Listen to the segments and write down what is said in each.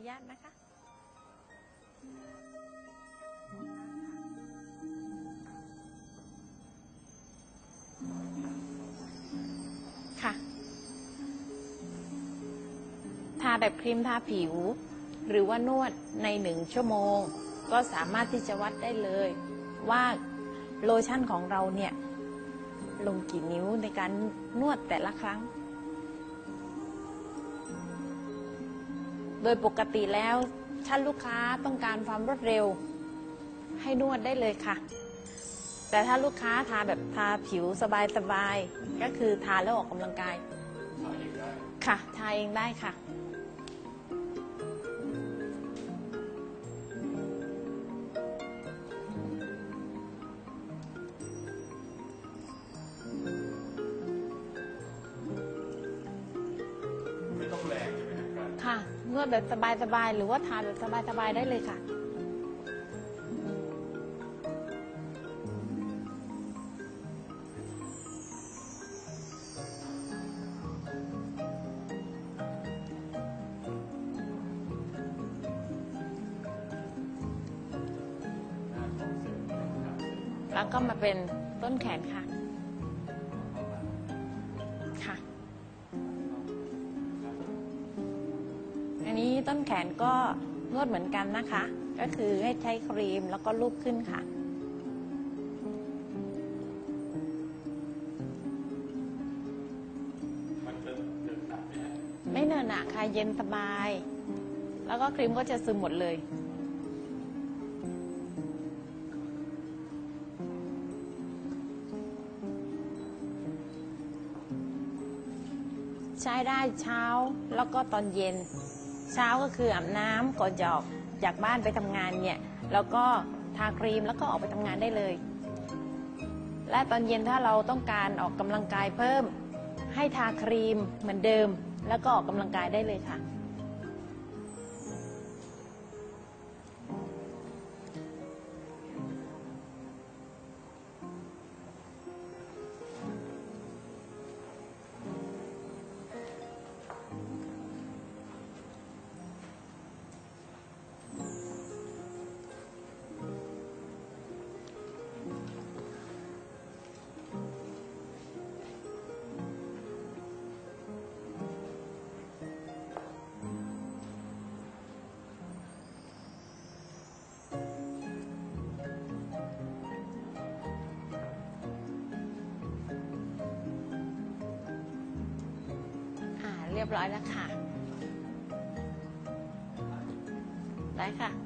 นุญาตนะคะค่ะ ทาแบบครีมทาผิว หรือว่านวดในหนึ่งชั่วโมง ก็สามารถที่จะวัดได้เลย ว่าโลชั่นของเราเนี่ย ลงกี่นิ้วในการนวดแต่ละครั้ง โดยปกติแล้วถ้าลูกค้าต้องการความรวดเร็ว ให้นวดได้เลยค่ะ แต่ถ้าลูกค้าทาแบบทาผิวสบายๆก็คือทาแล้วออกกำลังกายค่ะทาเองได้ค่ะ นวดแบบสบายๆหรือว่าทาแบบสบายๆได้เลยค่ะหน้าท้องเสร็จขาเสร็จแล้วก็มาเป็นต้นแขนค่ะค่ะ นี้ต้นแขนก็นวดเหมือนกันนะคะ ก็คือให้ใช้ครีมแล้วก็ลูบขึ้นค่ะมันจะเดินหนักไหมฮะไม่เนินหนะค่ะเย็นสบาย แล้วก็ครีมก็จะซึมหมดเลย ใช้ได้เช้าแล้วก็ตอนเย็น เช้าก็คืออาบน้ำก่อนจะออกจากบ้านไปทำงานเนี่ยแล้วก็ทาครีมแล้วก็ออกไปทำงานได้เลย และตอนเย็นถ้าเราต้องการออกกำลังกายเพิ่ม ให้ทาครีมเหมือนเดิม แล้วก็ออกกำลังกายได้เลยค่ะ เรียบร้อยแล้วค่ะ ได้ค่ะ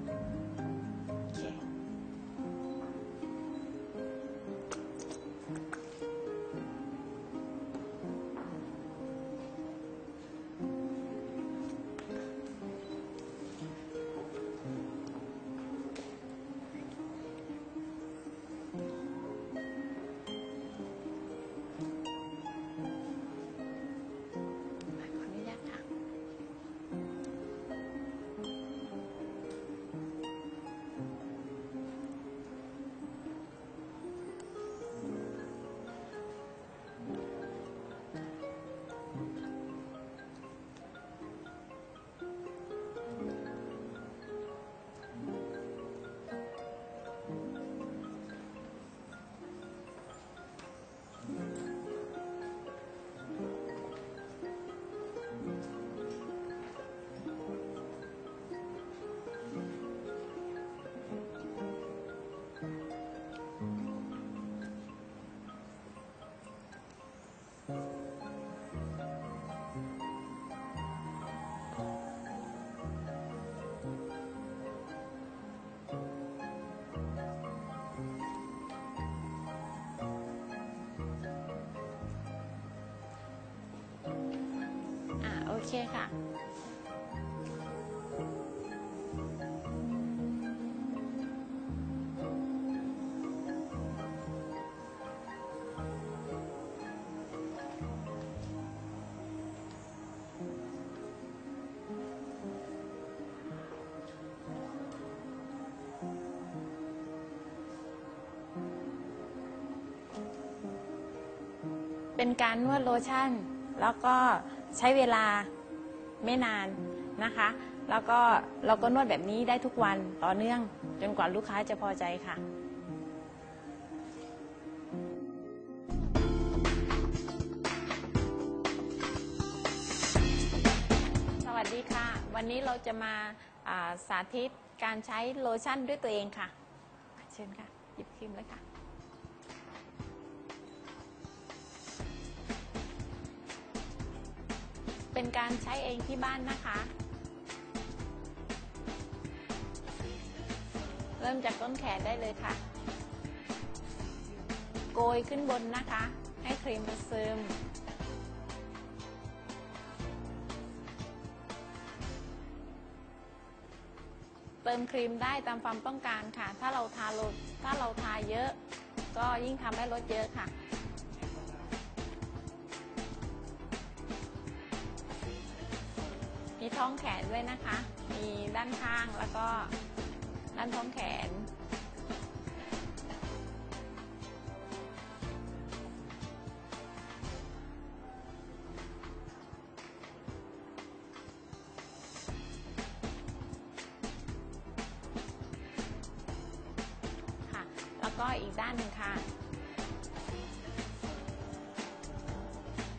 เคค่ะเป็นการนวดโลชั่น แล้วก็ใช้เวลา ไม่นานนะคะ แล้วก็เราก็นวดแบบนี้ได้ทุกวันต่อเนื่อง จนกว่าลูกค้าจะพอใจค่ะสวัสดีค่ะ วันนี้เราจะมาาสาธิตการใช้โลชั่นด้วยตัวเองค่ะ เชิญค่ะ หยิบครีมเลยค่ะ เป็นการใช้เองที่บ้านนะคะ เริ่มจากต้นแขนได้เลยค่ะ โกยขึ้นบนนะคะ ให้ครีมมันซึมเติมครีมได้ตามความต้องการค่ะ ถ้าเราทาโลถ้าเราทาเยอะ ก็ยิ่งทำให้ลดเยอะค่ะ ท้องแขนด้วยนะคะ มีด้านข้างแล้วก็ด้านท้องแขน ค่ะ แล้วก็อีกด้านหนึ่งค่ะ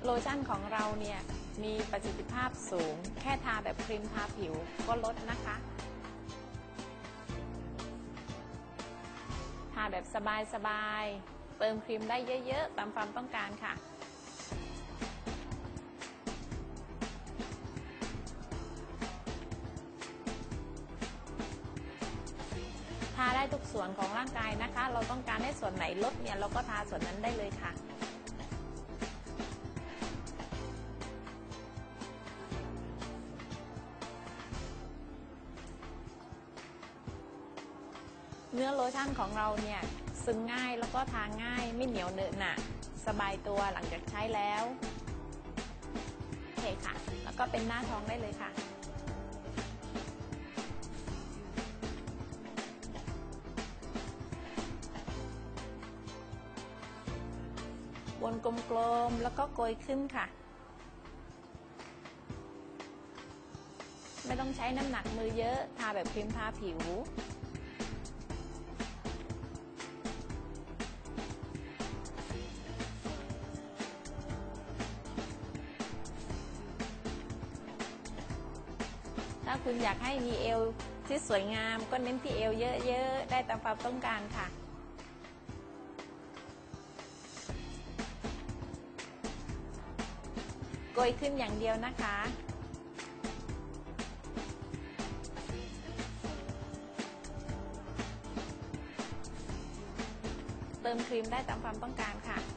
โลชั่นของเราเนี่ย มีประสิทธิภาพสูง แค่ทาแบบครีมทาผิวก็ลดนะคะ ทาแบบสบายๆ เติมครีมได้เยอะๆ ตามความต้องการค่ะทาได้ทุกส่วนของร่างกายนะคะ เราต้องการให้ส่วนไหนลดเนี่ยเราก็ทาส่วนนั้นได้เลยค่ะ เนื้อโลชั่นของเราเนี่ยซึมง่ายแล้วก็ทาง่ายไม่เหนียวเหนอะหนะสบายตัวหลังจากใช้แล้วโอเคค่ะ แล้วก็เป็นหน้าท้องได้เลยค่ะวนกลมๆแล้วก็โกยขึ้นค่ะ ไม่ต้องใช้น้ำหนักมือเยอะ ทาแบบครีมทาผิว คุณอยากให้มีเอวที่สวยงาม ก็เน้นที่เอวเยอะๆ ได้ตามความต้องการค่ะ โกยขึ้นอย่างเดียวนะคะเติมครีมได้ตามความต้องการค่ะ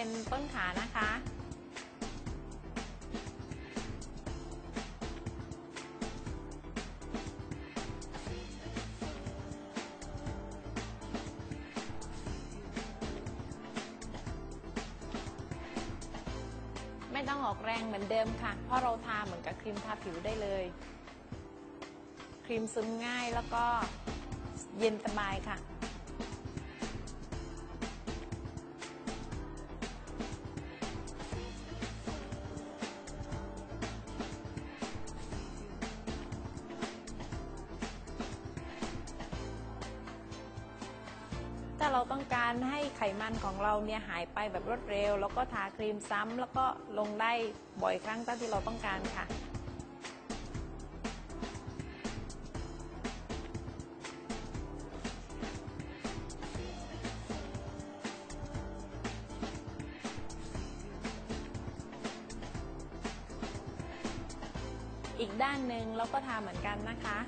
เป็นต้นขานะคะ ไม่ต้องออกแรงเหมือนเดิมค่ะ เพราะเราทาเหมือนกับครีมทาผิวได้เลย ครีมซึมง่ายแล้วก็เย็นสบายค่ะ เราต้องการให้ไขมันของเราเนี่ยหายไปแบบรวดเร็ว แล้วก็ทาครีมซ้ำแล้วก็ลงได้บ่อยครั้งเท่าที่เราต้องการค่ะอีกด้านหนึ่งเราก็ทาเหมือนกันนะคะ